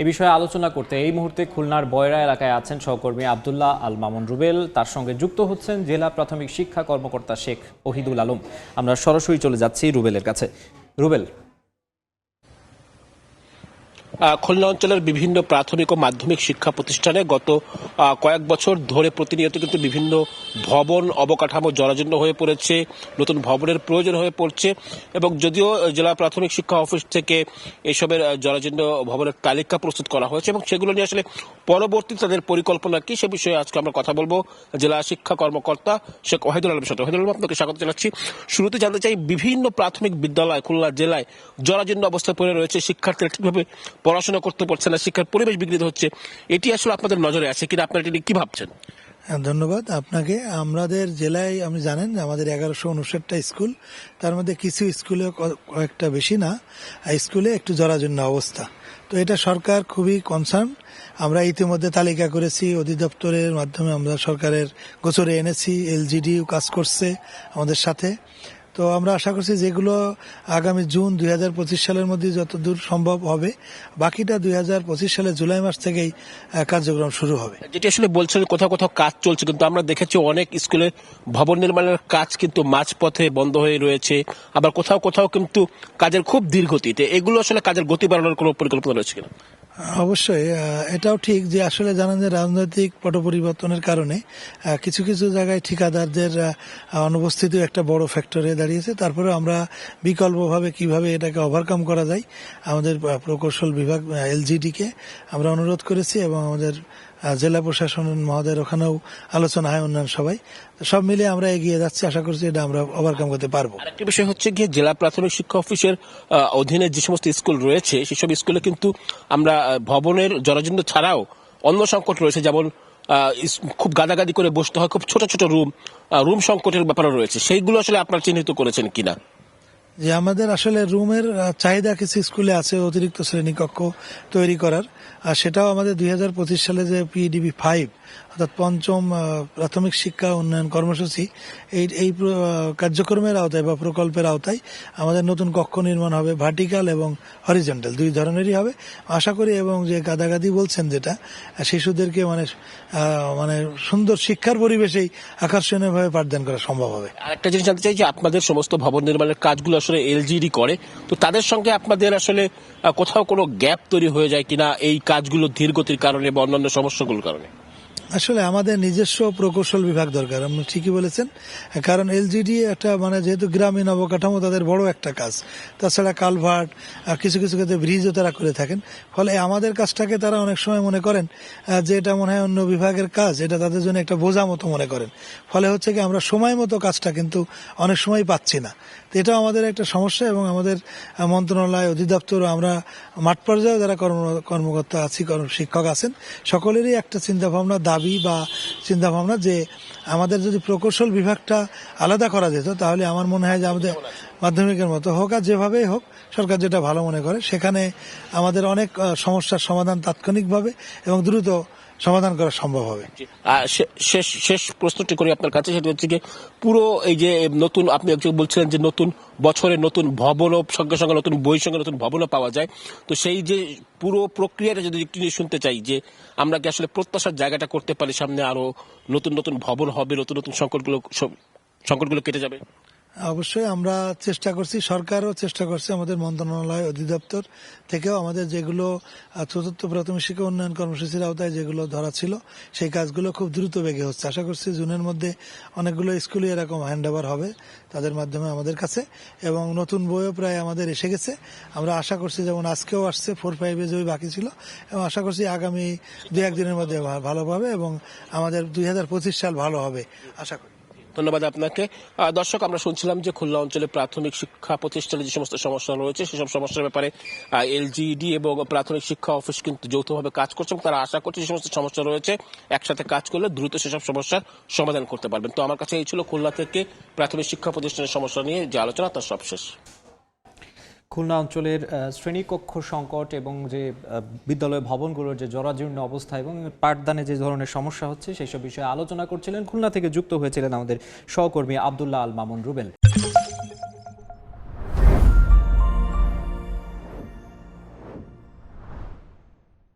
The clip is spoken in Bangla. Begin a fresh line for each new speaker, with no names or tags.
এ বিষয়ে আলোচনা করতে এই মুহূর্তে খুলনার বয়রা এলাকায় আছেন সহকর্মী আবদুল্লাহ আল মামুন রুবেল। তার সঙ্গে যুক্ত হচ্ছেন জেলা প্রাথমিক শিক্ষা কর্মকর্তা শেখ ওহিদুল আলম। আমরা সরাসরি চলে যাচ্ছি রুবেলের কাছে। রুবেল।
খুলনা অঞ্চলের বিভিন্ন প্রাথমিক ও মাধ্যমিক শিক্ষা প্রতিষ্ঠানে গত কয়েক বছর ধরে প্রতিনিয়ত কিন্তু বিভিন্ন ভবন অবকাঠামো জরাজীর্ণ হয়ে পড়েছে, নতুন ভবনের প্রয়োজন হয়ে পড়ছে এবং যদিও জেলা প্রাথমিক শিক্ষা অফিস থেকে এসবের জরাজীর্ণ ভবনের তালিকা প্রস্তুত করা হয়েছে এবং সেগুলো নিয়ে আসলে পরবর্তী তাদের পরিকল্পনা কি সে বিষয়ে আজকে আমরা কথা বলব। জেলা শিক্ষা কর্মকর্তা শেখ ওয়াহিদুল আলম সাথে। ওয়াহিদুল আলম, আপনাকে স্বাগত জানাচ্ছি। শুরুতে জানতে চাই, বিভিন্ন প্রাথমিক বিদ্যালয় খুলনা জেলায় জরাজীর্ণ অবস্থায় পড়ে রয়েছে, শিক্ষার্থীরা ঠিকভাবে পড়াশোনা করতে পারছে না, শিক্ষার পরিবেশ বিঘ্নিত হচ্ছে। এটি আসলে আপনাদের নজরে আছে কিনা? আপনারা এটি কি ভাবছেন?
ধন্যবাদ। আপনাকে আমাদের জেলায়, আপনি জানেন আমাদের এগারোশো উনষাটটা স্কুল, তার মধ্যে কিছু স্কুলে কয়েকটা বেশি না স্কুলে একটু জরাজীর্ণ অবস্থা। তো এটা সরকার খুবই কনসার্ন আমরা ইতিমধ্যে তালিকা করেছি, অধিদপ্তরের মাধ্যমে আমরা সরকারের গোচরে এনেছি, এলজিডিও কাজ করছে আমাদের সাথে। তো আমরা আশা করছি যেগুলো আগামী জুন দু হাজার পঁচিশ সালের মধ্যে যত দূর সম্ভব হবে, বাকিটা দুই সালের জুলাই মাস থেকেই কার্যক্রম শুরু হবে।
যেটি আসলে বলছেন কোথাও কোথাও কাজ চলছে, কিন্তু আমরা দেখেছি অনেক স্কুলে ভবন নির্মাণের কাজ কিন্তু মাঝপথে বন্ধ হয়ে রয়েছে। আবার কোথাও কোথাও কিন্তু কাজের খুব ধীরগতিতে এগুলো আসলে কাজের গতি বাড়ানোর কোনো পরিকল্পনা রয়েছে কিনা?
অবশ্যই এটাও ঠিক যে আসলে জানেন যে রাজনৈতিক পট পরিবর্তনের কারণে কিছু কিছু জায়গায় ঠিকাদারদের অনুপস্থিতি একটা বড় ফ্যাক্টর হয়ে দাঁড়িয়েছে। তারপরে আমরা বিকল্পভাবে কীভাবে এটাকে ওভারকাম করা যায়, আমাদের প্রকৌশল বিভাগ এলজিডিকে আমরা অনুরোধ করেছি এবং আমাদের জেলা প্রশাসন মহোদয়ের ওখানেও আলোচনা হয় অন্যান্য সবাই। সব মিলে আমরা এগিয়ে যাচ্ছি। আশা করছি এটা আমরা ওভারকাম করতে পারব।
আরেকটি বিষয় হচ্ছে গিয়ে জেলা প্রাথমিক শিক্ষা অফিসের অধীনে যে সমস্ত স্কুল রয়েছে, সেসব স্কুলে কিন্তু আমরা ভবনের জরাজীর্ণ ছাড়াও অন্য সংকট রয়েছে, যেমন খুব গাদাগাদি করে বসতে হয়, খুব ছোট ছোট রুম রুম সংকটের ব্যাপারও রয়েছে। সেইগুলো আসলে আপনারা চিহ্নিত করেছেন কিনা?
যে আমাদের আসলে রুমের চাহিদা কিছু স্কুলে আছে, অতিরিক্ত শ্রেণীকক্ষ তৈরি করার। আর সেটাও আমাদের দুই হাজার পঁচিশ সালে যে পিডিবি ফাইভ অর্থাৎ পঞ্চম প্রাথমিক শিক্ষা উন্নয়ন কর্মসূচি, এই এই কার্যক্রমের আওতায় বা প্রকল্পের আওতায় আমাদের নতুন কক্ষ নির্মাণ হবে, ভার্টিক্যাল এবং হরিজেন্টাল, দুই ধরনেরই হবে। আশা করি এবং যে গাদাগাদি বলছেন যেটা শিশুদেরকে মানে মানে সুন্দর শিক্ষার পরিবেশেই আকর্ষণীয়ভাবে পাঠদান করা সম্ভব হবে।
আরেকটা জিনিস জানতে চাই যে আপনাদের সমস্ত ভবন নির্মাণের কাজগুলো আসলে এলজিডি করে, তো তাদের সঙ্গে আপনাদের আসলে কোথাও কোনো গ্যাপ তৈরি হয়ে যায় কিনা এই কাজগুলো ধীরগতির কারণে বা অন্যান্য সমস্যাগুলোর কারণে?
আসলে আমাদের নিজস্ব প্রকৌশল বিভাগ দরকার, আপনি ঠিকই বলেছেন। কারণ এলজিডি একটা মানে যেহেতু গ্রামীণ অবকাঠামো, তাদের বড় একটা কাজ। তাছাড়া কালভার্ট কিছু কিছু ক্ষেত্রে ব্রিজও তারা করে থাকেন। ফলে আমাদের কাজটাকে তারা অনেক সময় মনে করেন যে এটা মনে হয় অন্য বিভাগের কাজ, এটা তাদের জন্য একটা বোঝা মতো মনে করেন। ফলে হচ্ছে কি, আমরা সময় মতো কাজটা কিন্তু অনেক সময় পাচ্ছি না। তো এটাও আমাদের একটা সমস্যা এবং আমাদের মন্ত্রণালয় অধিদপ্তর আমরা মাঠ পর্যায়ে যারা কর্ম, কর্মকর্তা আছি শিক্ষক আছেন, সকলেরই একটা চিন্তা ভাবনা দাবি বা চিন্তা ভাবনা যে আমাদের যদি প্রকৌশল বিভাগটা আলাদা করা যেত, তাহলে আমার মনে হয় যে আমাদের মাধ্যমিকের মতো হোক আর যেভাবেই হোক, সরকার যেটা ভালো মনে করে, সেখানে আমাদের অনেক সমস্যার সমাধান তাৎক্ষণিকভাবে এবং দ্রুত সমাধান করা সম্ভব হবে।
শেষ শেষ প্রশ্নটি করি আপনার কাছে, সেটা হচ্ছে যে পুরো এই যে নতুন, আপনি বলছিলেন যে নতুন বছরে নতুন ভবনও, সঙ্গে সঙ্গে নতুন বই, সঙ্গে নতুন ভবনও পাওয়া যায়। তো সেই যে পুরো প্রক্রিয়াটা যদি একটু শুনতে চাই যে আমরা কি আসলে প্রত্যাশার জায়গাটা করতে পারি সামনে আরও নতুন নতুন ভবন হবে, নতুন নতুন সংকটগুলো সংকটগুলো কেটে যাবে?
অবশ্যই আমরা চেষ্টা করছি, সরকারও চেষ্টা করছে, আমাদের মন্ত্রণালয় অধিদপ্তর থেকেও আমাদের যেগুলো চতুর্থ প্রাথমিক শিক্ষা উন্নয়ন কর্মসূচির আওতায় যেগুলো ধরা ছিল, সেই কাজগুলো খুব দ্রুত বেগে হচ্ছে। আশা করছি জুনের মধ্যে অনেকগুলো স্কুলে এরকম হ্যান্ড হবে তাদের মাধ্যমে আমাদের কাছে এবং নতুন বইও প্রায় আমাদের এসে গেছে। আমরা আশা করছি যেমন আজকেও আসছে ফোর ফাইভে যে বাকি ছিল, এবং আশা করছি আগামী দু একদিনের মধ্যে ভালো হবে এবং আমাদের দুই হাজার পঁচিশ সাল ভালো হবে, আশা করি।
ধন্যবাদ আপনাকে। দর্শক, আমরা শুনছিলাম যে খুলনা অঞ্চলে প্রাথমিক শিক্ষা প্রতিষ্ঠানে যে সমস্ত সমস্যা রয়েছে সেসব সমস্যার ব্যাপারে এলজিডি এবং প্রাথমিক শিক্ষা অফিস কিন্তু যৌথভাবে কাজ করছে এবং তারা আশা করছে যে সমস্ত সমস্যা রয়েছে, একসাথে কাজ করলে দ্রুত সেসব সমস্যার সমাধান করতে পারবেন। তো আমার কাছে এই ছিল খুলনা থেকে প্রাথমিক শিক্ষা প্রতিষ্ঠানের সমস্যা নিয়ে যে আলোচনা, তার সব শেষ
খুলনা অঞ্চলের শ্রেণীকক্ষ সংকট এবং যে বিদ্যালয় ভবনগুলোর যে জরাজীর্ণ অবস্থা এবং পাঠদানে যে ধরনের সমস্যা হচ্ছে সেই সব বিষয়ে আলোচনা করছিলেন। খুলনা থেকে যুক্ত হয়েছিলেন আমাদের সহকর্মী আবদুল্লাহ আল মামুন রুবেল।